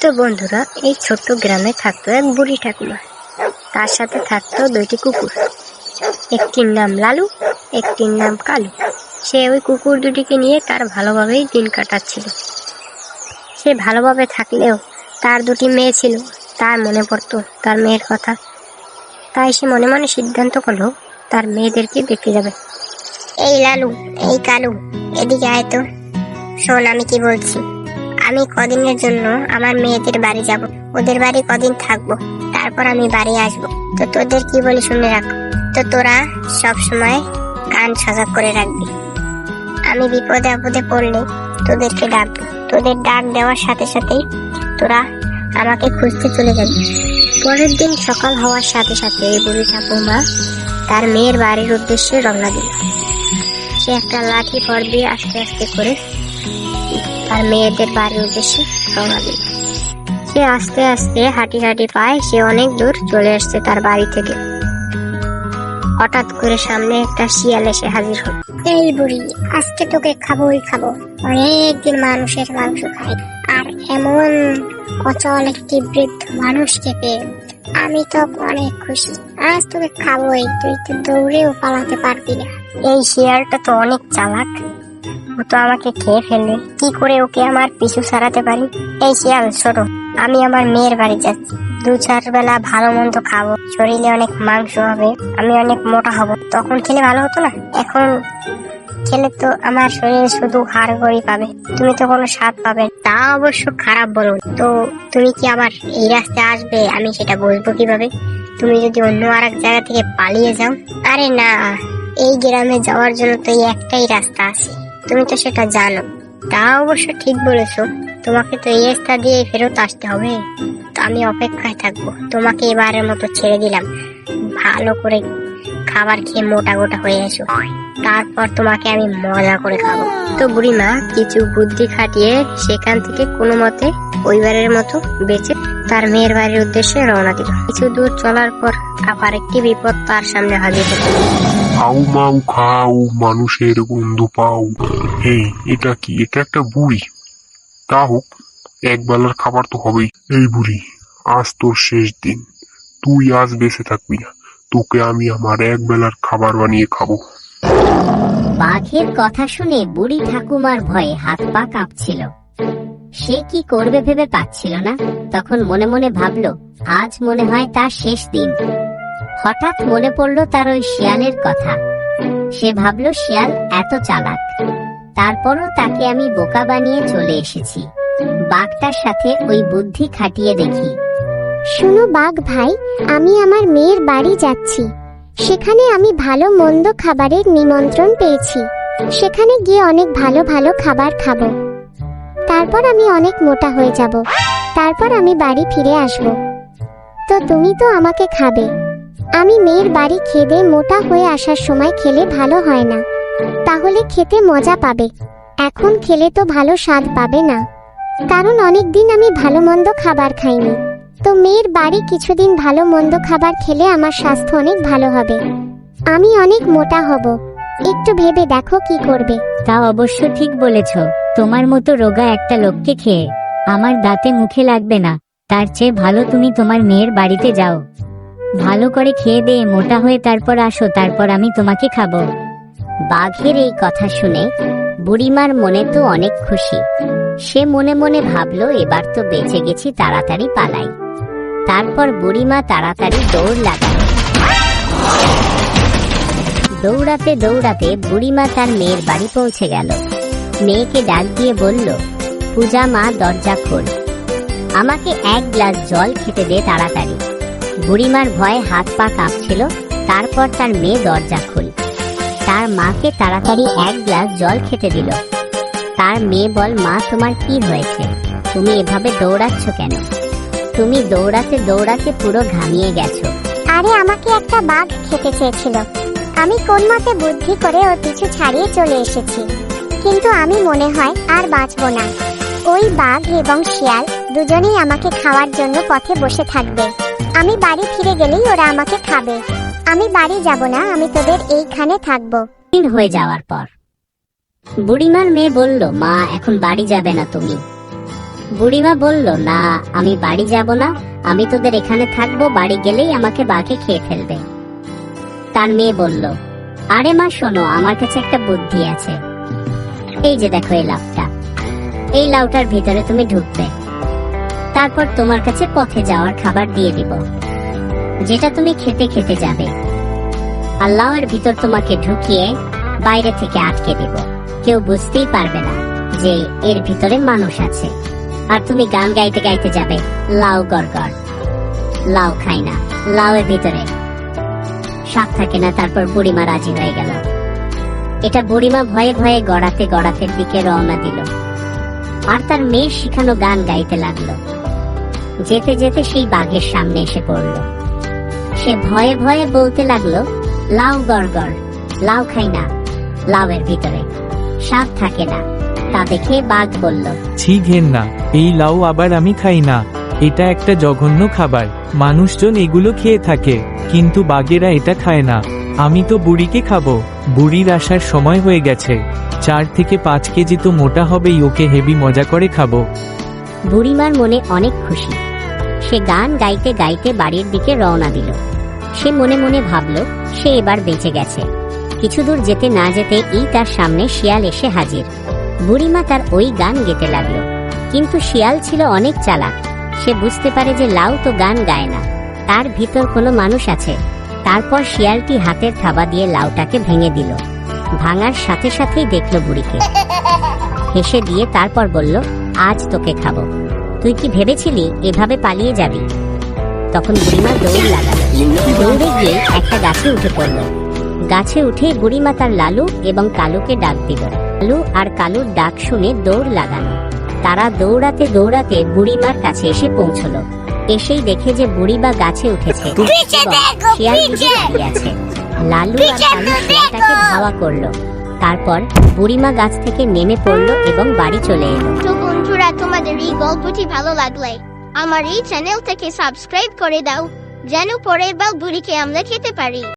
তো বন্ধুরা, এই ছোট্ট গ্রামে থাকতো এক বুড়ি ঠাকুমা। তার সাথে থাকতো দুইটি কুকুর। একটির নাম লালু, একটির নাম কালু। সে ওই কুকুর দুটিকে নিয়ে তার ভালোভাবেই দিন কাটাচ্ছিল। সে ভালোভাবে থাকলেও তার দুটি মেয়ে ছিল, তার মনে পড়তো তার মেয়ের কথা। তাই সে মনে মনে সিদ্ধান্ত করল, তার মেয়েদেরকে দেখতে যাবে। এই লালু, এই কালু, এদিকে আয় তো। শোন, আমি কি বলছি। আমি কদিনের জন্য আমার মেয়েদের বাড়ি যাব। ওদের বাড়ি কদিন থাকব, তারপর আমি বাড়ি আসব। তো তোদের কি বলি শুনে রাখ। তো তোরা সব সময় কান সজাগ করে রাখবি। আমি বিপদে আপদে পড়লে তোদেরকে ডাকবো। তোদের ডাক দেওয়ার সাথে সাথেই তোরা আমাকে খুঁজতে চলে যাবি। পরের দিন সকাল হওয়ার সাথে সাথে বুড়ি ঠাকুমা তার মেয়ের বাড়ির উদ্দেশ্যে রওনা দিল। সে একটা লাঠি পর দিয়ে আস্তে আস্তে করে তার মেয়েদের বাড়ির উদ্দেশ্যে রওনা দিল সে আস্তে আস্তে হাঁটি হাঁটি পায় সে অনেক দূর চলে আসছে তার বাড়ি থেকে। হঠাৎ করে সামনে একটা শিয়াল এসে হাজির হল। এই বুড়ি আজকে তোকে খাবোই খাব। অনেকদিন মানুষের মাংস খাই আর এমন অচল একটি বৃদ্ধ মানুষকে পেয়ে আমি তো অনেক খুশি। আজ তোকে খাবোই তুই তো দৌড়েও পালাতে পারবি না। এই শিয়ালটা তো অনেক চালাক। ও তো আমাকে খেয়ে ফেলবে কি করে ওকে আমার পিছু সারাতে পারি? এই শিয়াল ছোট আমি আমার মেয়ের বাড়ি যাচ্ছি। দু চার বেলা ভালো মন্দ খাব, শরীরে অনেক মাংস হবে, আমি অনেক মোটা হব। তখন খেলে ভালো হতো না? এখন খেলে তো আমার শরীরে শুধু হাড় গড়ি পাবে। তুমি তো কোনো স্বাদ পাবে তা অবশ্য খারাপ বলো তো তুমি কি আবার এই রাস্তায় আসবে? আমি সেটা বুঝব কীভাবে? তুমি যদি অন্য আর এক জায়গা থেকে পালিয়ে যাও? আরে না, এই গ্রামে যাওয়ার জন্য তো এই একটাই রাস্তা আছে। তুমি তো সেটা জানো। তা অবশ্য ঠিক বলেছ। তোমাকে তো এই স্থা দিয়ে ফেরত আসতে হবে। তো আমি অপেক্ষায় থাকব। তোমাকে এবারের মতো ছেড়ে দিলাম। ভালো করে খাবার খেয়ে মোটা গোটা হয়ে এসো। তারপর তোমাকে আমি মজা করে খাব। তো বুড়িমা, কিছু বুদ্ধি খাটিয়ে সেখান থেকে কোনো মতে পরিবারের মতো বেঁচে তার মেয়ের বাড়ির উদ্দেশ্যে রওনা দিল। কিছু দূর চলার পর আবার একটি বিপদ তার সামনে হাজির হলো। খাও, মাও, খাও, মানুষের গন্ধ পাও। এই, এটা কি? এটা একটা বুড়ি। তা হোক এক বেলার খাবার তো হবেই। এই বুড়ি, আজ তোর শেষ দিন। তুই আজ বেঁচে থাকবি না। তোকে আমি আমার এক বেলার খাবার বানিয়ে খাব। বাঘের কথা শুনে বুড়ি ঠাকুমার ভয়ে হাত পা কাঁপছিল। সে কি করবে ভেবে পাচ্ছিল না। তখন মনে মনে ভাবলো, আজ মনে হয় তার শেষ দিন। হঠাৎ মনে পড়ল তার ওই শিয়ালের কথা। সে ভাবলো, শিয়াল এত চালাক। তারপরও তাকে আমি বোকা বানিয়ে চলে এসেছি। বাঘটার সাথে ওই বুদ্ধি খাটিয়ে দেখি। শোনো বাঘ ভাই, আমি আমার মেয়ের বাড়ি যাচ্ছি। সেখানে আমি ভালো মন্দ খাবারের নিমন্ত্রণ পেয়েছি। সেখানে গিয়ে অনেক ভালো ভালো খাবার খাব। তারপর আমি অনেক মোটা হয়ে যাব। তারপর আমি বাড়ি ফিরে আসব। তো তুমি তো আমাকে খাবে। আমি মেয়ের বাড়ি খেদে মোটা হয়ে আসার সময় খেলে ভালো হয় না। তাহলে খেতে মজা পাবে। এখন খেলে তো ভালো স্বাদ পাবে না। কারণ অনেক দিন আমি ভালো মন্দ খাবার খাইনি। তো মেয়ের বাড়ি কিছুদিন ভালো মন্দ খাবার খেলে আমার স্বাস্থ্য অনেক ভালো হবে। আমি অনেক মোটা হব। একটু ভেবে দেখো কি করবে। তা অবশ্য ঠিক বলেছ। তোমার মতো রোগা একটা লোককে খেয়ে আমার দাঁতে মুখে লাগবে না। তার চেয়ে ভালো তুমি তোমার মেয়ের বাড়িতে যাও। ভালো করে খেয়ে দিয়ে মোটা হয়ে তারপর আসো, তারপর আমি তোমাকে খাব। বাঘের এই কথা শুনে বুড়িমার মনে তো অনেক খুশি। সে মনে মনে ভাবলো, এবার তো বেঁচে গেছি, তাড়াতাড়ি পালাই। তারপর বুড়িমা তাড়াতাড়ি দৌড় লাগালো দৌড়াতে দৌড়াতে বুড়িমা তার মেয়ের বাড়ি পৌঁছে গেল। মেয়েকে ডাক দিয়ে বলল, পূজা মা, দরজা খোল। আমাকে এক গ্লাস জল খেতে দে তাড়াতাড়ি। বুড়িমার ভয়ে হাত পা কাঁপছিল, তারপর তার মেয়ে দরজা খুল। তার মাকে তাড়াতাড়ি এক গ্লাস জল খেতে দিল। তার মেয়ে বল, মা, তোমার কি হয়েছে? তুমি এভাবে দৌড়াচ্ছ কেন? তুমি দৌড়াতে দৌড়াতে পুরো ঘামিয়ে গেছো। আরে আমাকে একটা বাঘ খেতে চেয়েছিল। আমি কোন মতে বুদ্ধি করে ওর পিছু ছাড়িয়ে চলে এসেছি। কিন্তু আমি মনে হয় আর বাঁচবো না। ওই বাঘ এবং শিয়াল দুজনেই আমাকে খাওয়ার জন্য পথে বসে থাকবে। আমি বাড়ি ফিরে গেলেই ওরা আমাকে খাবে। আমি বাড়ি যাব না আমি তোদের এইখানে থাকব। দিন হয়ে যাওয়ার পর। বুড়িমার মেয়ে বলল মা এখন বাড়ি যাবে না তুমি। বুড়িমা বলল, না, আমি বাড়ি যাব না। আমি তোদের এখানে থাকব, বাড়ি গেলেই আমাকে বাঘে খেয়ে ফেলবে। তার মেয়ে বলল, আরে মা, শোনো, আমার কাছে একটা বুদ্ধি আছে। এই যে দেখো এই লাউটা। এই লাউটার ভিতরে তুমি ঢুকবে। তারপর তোমার কাছে পথে যাওয়ার খাবার দিয়ে দিব, যেটা তুমি খেতে খেতে যাবে। আর লাউয়ের ভিতর তোমাকে ঢুকিয়ে বাইরে থেকে আটকে দিব। কেউ বুঝতেই পারবে না যে এর ভিতরে মানুষ আছে। আর তুমি গান গাইতে গাইতে যাবে। লাউ গড়গড়। লাউ খাই না। লাউয়ের ভিতরে সাপ থাকে না, তারপর বুড়িমা রাজি হয়ে গেল। এটা বুড়িমা ভয়ে ভয়ে গড়াতে গড়াতে দিকে রওনা দিল। আর তার মেয়ে শিখানো গান গাইতে লাগল। যেতে যেতে সেই বাঘের সামনে এসে পড়ল। সে ভয়ে ভয়ে বলতে লাগল, লাউ গড়গড়। লাউ খাই না। লাউয়ের ভিতরে সাপ থাকে না। তা দেখে বাঘ বলল ছি ঘেন্না এই লাউ আবার আমি খাই না। এটা একটা জঘন্য খাবার মানুষজন এগুলো খেয়ে থাকে কিন্তু বাঘেরা এটা খায় না। আমি তো বুড়িকে খাব বুড়ির আসার সময় হয়ে গেছে। চার থেকে পাঁচ কেজি তো মোটা হবেই ওকে হেভি মজা করে খাব। বুড়িমার মনে অনেক খুশি। সে গান গাইতে গাইতে বাড়ির দিকে রওনা দিল। সে মনে মনে ভাবল সে এবার বেঁচে গেছে। কিছু দূর যেতে না যেতে এই তার সামনে শিয়াল এসে হাজির। বুড়িমা তার ওই গান গেতে লাগল। কিন্তু শিয়াল ছিল অনেক চালাক। সে বুঝতে পারে যে লাউ তো গান গায় না। তার ভিতর কোনো মানুষ আছে। তারপর শিয়ালটি হাতের থাবা দিয়ে লাউটাকে ভেঙে দিল। ভাঙার সাথে সাথেই দেখল বুড়িকে। হেসে দিয়ে তারপর বলল, আজ তোকে খাব। তুই কি ভেবেছিলি এভাবে পালিয়ে যাবি? তখন বুড়িমা দৌড় লাগালো। দৌড়ে গিয়ে একটা গাছে উঠে পড়ল। গাছে উঠে বুড়িমা তার লালু এবং কালুকে ডাক দিল। লালু আর কালুর ডাক শুনে দৌড় লাগানো তারা দৌড়াতে দৌড়াতে বুড়িমার কাছে এসে পৌঁছলো। এসেই দেখে যে বুড়িমা গাছে উঠেছে। লালু আর কালু শিয়ালটাকে ধাওয়া করল। তারপর বুড়িমা গাছ থেকে নেমে পড়ল এবং বাড়ি চলে এলো। তো বন্ধুরা তোমাদের এই গল্পটি ভালো লাগলে আমার এই চ্যানেলটাকে সাবস্ক্রাইব করে দাও যেন পরের বার বুড়িকে আমরা খেতে পারি।